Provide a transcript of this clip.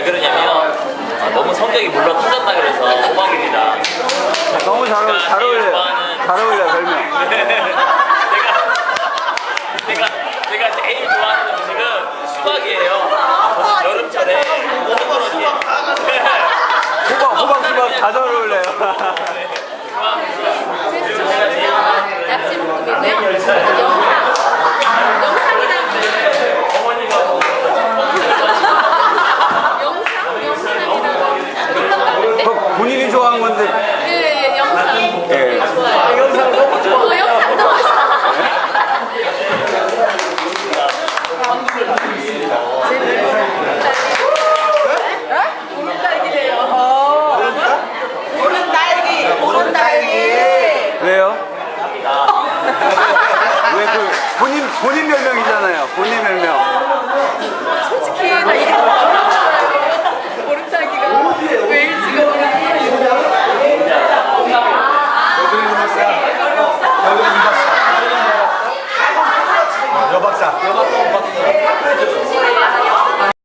왜 그러냐면 아, 너무 성격이 물러 터졌다 그래서 호박입니다. 너무 잘, 어울- 잘 어울려요. 잘 어울려요, 별명. 제가 제가 제가 제일 좋아하는 음식은 수박이에요. 저는 여름철에 호박으로 이렇게 호박, 호박, 호박 다 잘 어울려요. 낙지볶음이고요. 영상. 영상이랑 영상? 영상이랑 그거 본인이 좋아하는 건데. 예, 예, 영상. 예. 영상 너무 좋아. 어, 영상 너무 좋아. 오른 딸기, 오른 딸기. 왜요? 왜 그, 본인, 본인 별명이잖아요. 본인 별명. 솔직히 나 이게 보름달기가 왜 일찍 여박사.